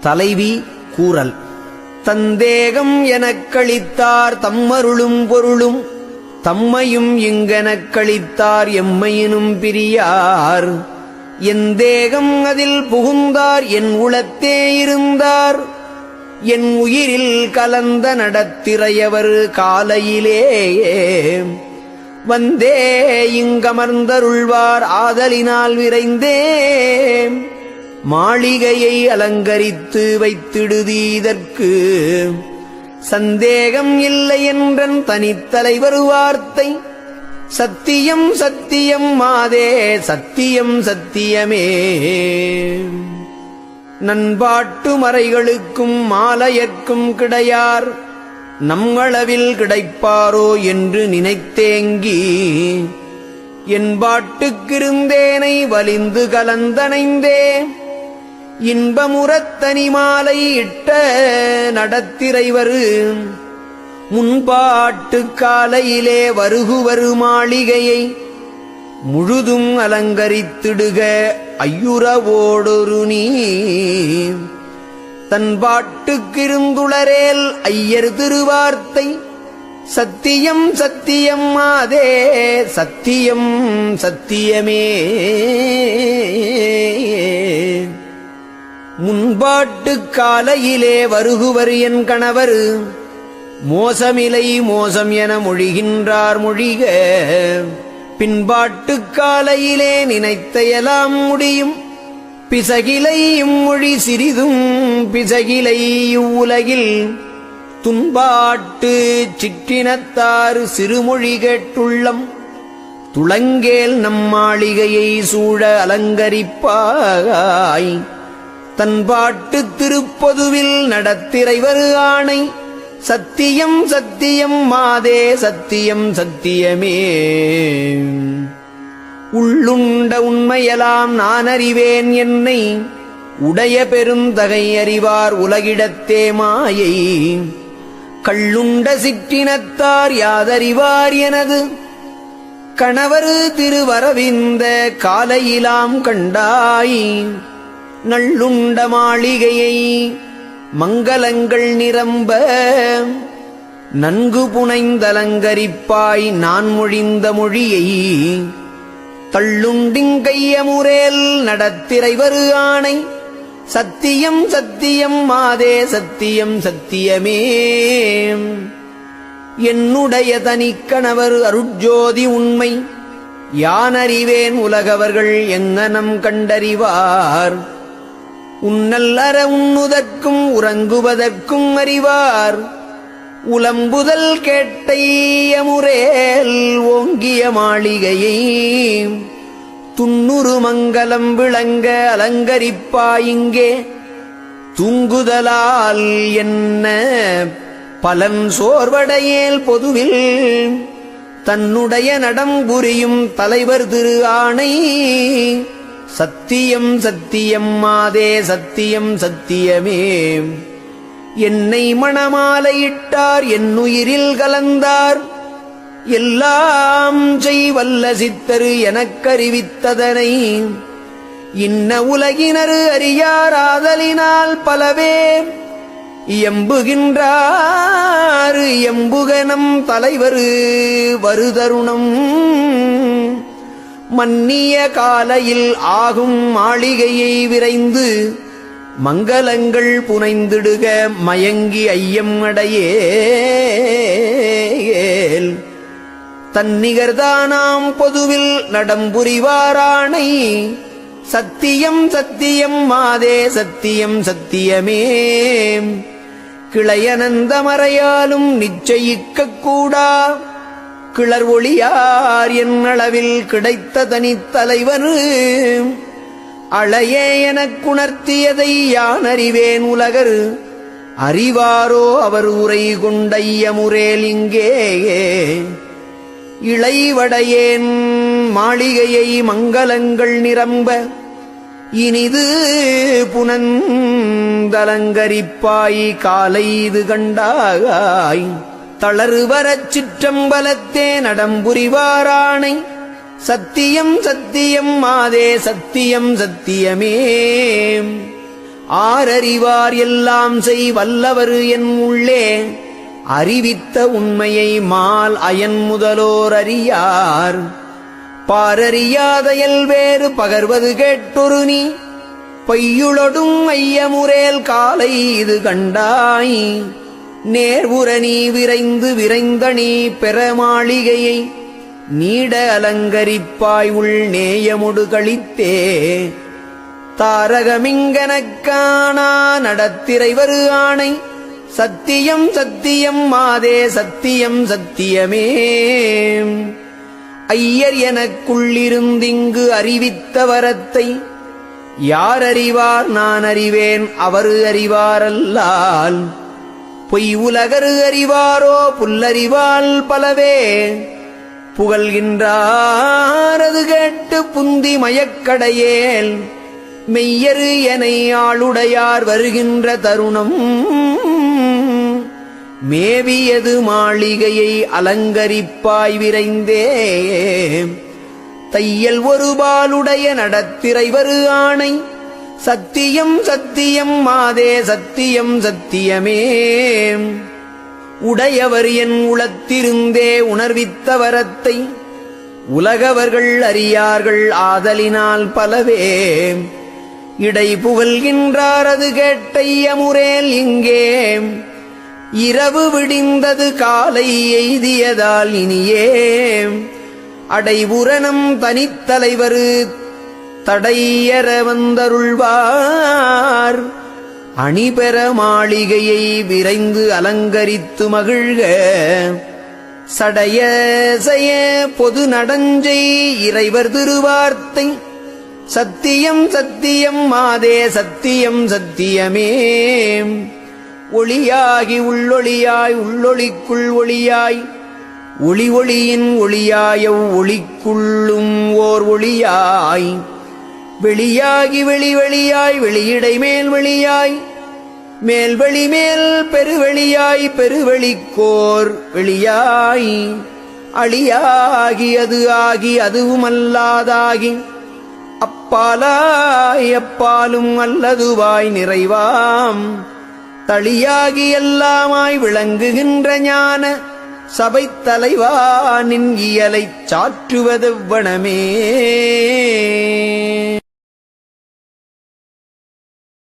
தலைவி கூறல். தந்தேகம் எனக் கழித்தார் தம்மருளும் பொருளும் தம்மையும் இங்கெனக் கழித்தார் எம்மையினும் பிரியார். என் தேகம் அதில் புகுந்தார் என் உளத்தே இருந்தார். என் உயிரில் கலந்த நடத்திரையவர் காலையிலேயே வந்தே இங்கமர்ந்தருள்வார் ஆதலினால் விரைந்தே. மாளிகையை அலங்கரித்து வைத்திடுதீதற்கு சந்தேகம் இல்லை என்றன் தனித்தலைவர் வார்த்தை. சத்தியம் சத்தியம் மாதே சத்தியம் சத்தியமே. நண்பாட்டு மறைகளுக்கும் மாலையற்கும் கிடையார். நம்மளவில் கிடைப்பாரோ என்று நினைத்தேங்கி என்பாட்டுக்கிருந்தேனை வலிந்து கலந்தனைந்தே இன்பமுறத்தனி மாலை இட்ட நடத்திரைவரு. முன்பாட்டு காலையிலே வருகுவரு மாளிகையை முழுதும் அலங்கரித்திடுக ஐயுறவோடொரு நீ தன் பாட்டுக்கிருந்துளரேல் ஐயர் திருவார்த்தை சத்தியம் சத்தியம் மாதே சத்தியம் சத்தியமே. முன்பாட்டு காலையிலே வருகுவர் என் கணவர். மோசமிலை மோசம் என மொழிகின்றார் மொழிக. பின்பாட்டு காலையிலே நினைத்தையெல்லாம் முடியும். பிசகிலை இம்மொழி சிறிதும் பிசகிலை இவ்வுலகில். துன்பாட்டு சிற்றினத்தாறு சிறுமொழி கேட்டுள்ளம். துளங்கேல் நம்மாளிகையை சூழ அலங்கரிப்பாய். தன்பாட்டு திருப்பதுவில் நடத்திரைவர் ஆணை. சத்தியம் சத்தியம் மாதே சத்தியம் சத்தியமே. உள்ளுண்ட உண்மையெல்லாம் நான் அறிவேன் என்னை. உடைய பெருந்தகை அறிவார் உலகிடத்தே மாயை. கள்ளுண்ட சிற்றினத்தார் யாதறிவார் எனது. கணவர் திருவரவிந்த காலையிலாம் கண்டாய். நள்ளுண்ட மாளிகையை மங்களங்கள் நிரம்ப நன்கு புனைந்தலங்கரிப்பாய் நான் மொழிந்த மொழியை தள்ளுண்டிங்கையமுரேல் நடத்திரைவரு ஆணை. சத்தியம் சத்தியம் மாதே சத்தியம் சத்தியமே. என்னுடைய தனிக்கணவர் அருட்ஜோதி உண்மை. யானறிவேன் உலகவர்கள் எங்கனம் கண்டறிவார்? உன்னல்லற உண்ணுதற்கும் உறங்குவதற்கும் அறிவார். உலம்புதல் கேட்டையமுரேல் ஓங்கிய மாளிகையை துன்னுரு மங்கலம் விளங்க அலங்கரிப்பாயிங்கே. தூங்குதலால் என்ன பலன் சோர்வடையேல் பொதுவில். தன்னுடைய நடம்புரியும் தலைவர் திரு ஆணை சத்தியம் சத்தியம் மாதே சத்தியம் சத்தியமே. என்னை மணமாலையிட்டார் என்னுயிரில் கலந்தார். எல்லாம் செய்வல்ல சித்தரு எனக்கறிவித்ததனை. இன்ன உலகினரு அறியாராதலினால் பலவே. எம்புகின்றார் எம்புகனம் தலைவரு வருதருணம். மன்னிய காலையில் ஆகும் மாளிகையை விரைந்து மங்களங்கள் புனைந்திடுக மயங்கி ஐயம் அடையேல். தன்னிகர்தானாம் பொதுவில் நடம்புரிவாராணை சத்தியம் சத்தியம் மாதே சத்தியம் சத்தியமே. கிளையனந்தமறையாலும் நிச்சயிக்கக்கூடா கிளர் ஒளியார் என்னளவில் கிடைத்த தனித்தலைவர் அளையே எனக்குணர்த்தியதை யான் அறிவேன் உலகர். அறிவாரோ அவர் உரை கொண்டைய இங்கே. இளைவடையேன் மாளிகையை மங்களங்கள் நிரம்ப. இனிது புனந்தலங்கரிப்பாய் காலை இது கண்டாய். தளறுவரச் சிற்றம்பலத்தே நடம்புரிவாரானை. சத்தியம் சத்தியம் மாதே சத்தியம் சத்தியமே. ஆரறிவார் எல்லாம் செய் வல்லவர் என் உள்ளே. அறிவித்த உண்மையை மால் அயன் முதலோர் அறியார். பாரறியாதையல் வேறு பகர்வது கேட்டொரு நீ. பையுளொடும் ஐயமுரேல் காலை இது கண்டாய். நேர்வுற நீ விரைந்து விரைந்தணி பெற மாளிகையை நீட அலங்கரிப்பாய் உள் நேயமுடு கழித்தே. தாரகமிங்கனக்கானா நடத்திரைவரு ஆணை சத்தியம் சத்தியம் மாதே சத்தியம் சத்தியமே. ஐயர் எனக்குள்ளிருந்திங்கு அறிவித்த வரத்தை யார் அறிவார் நான் அறிவேன் அவரு அறிவாரல்லால். பொய் உலகரு அறிவாரோ புல்லறிவால் பலவே. புகழ்கின்றாரது கேட்டு புந்தி மயக்கடையேல். மெய்யரு என ஆளுடையார் வருகின்ற தருணம். மேவியது மாளிகையை அலங்கரிப்பாய் விரைந்தே தையல் ஒரு பாலுடைய நடத்திரைவரு ஆணை. சத்தியம் சத்தியம் மாதே சத்தியம் சத்தியமே. உடையவர் என் உளத்திருந்தே உணர்வித்த வரத்தை உலகவர்கள் அறியார்கள் ஆதலினால் பலவே. இடை புகழ்கின்றாரது கேட்டையமுரேல் இங்கே. இரவு விடிந்தது காலை எய்தியதால் இனியே. அடைபுரணம் தனித்தலைவரு தடையற வந்தருள்வார் அணிபெற மாளிகையை விரைந்து அலங்கரித்து மகிழ்க. சடைய செய்ய பொது நடஞ்சை இறைவர் திருவார்த்தை. சத்தியம் சத்தியம் மாதே சத்தியம் சத்தியமே. ஒளியாகி உள்ளொளியாய் உள்ளொளிக்குள் ஒளியாய். ஒளி ஒளியின் ஒளியாயவ் ஒளிக்குள்ளும் ஓர் ஒளியாய். வெளியாகி வெளி வெளியாய் வெளியிடை மேல் வெளியாய் மேல் வெளி மேல் பெருவெளியாய் பெருவெளிக்கோர் வெளியாய். அழியாகி அது ஆகி அதுவுமல்லாதாகி அப்பாலாய் அப்பாலும் அல்லதுவாய் நிறைவாம். தளியாகி எல்லாமாய் விளங்குகின்ற ஞான சபை தலைவா நின் இயலைச் சாற்றுவதெவ்வனமே.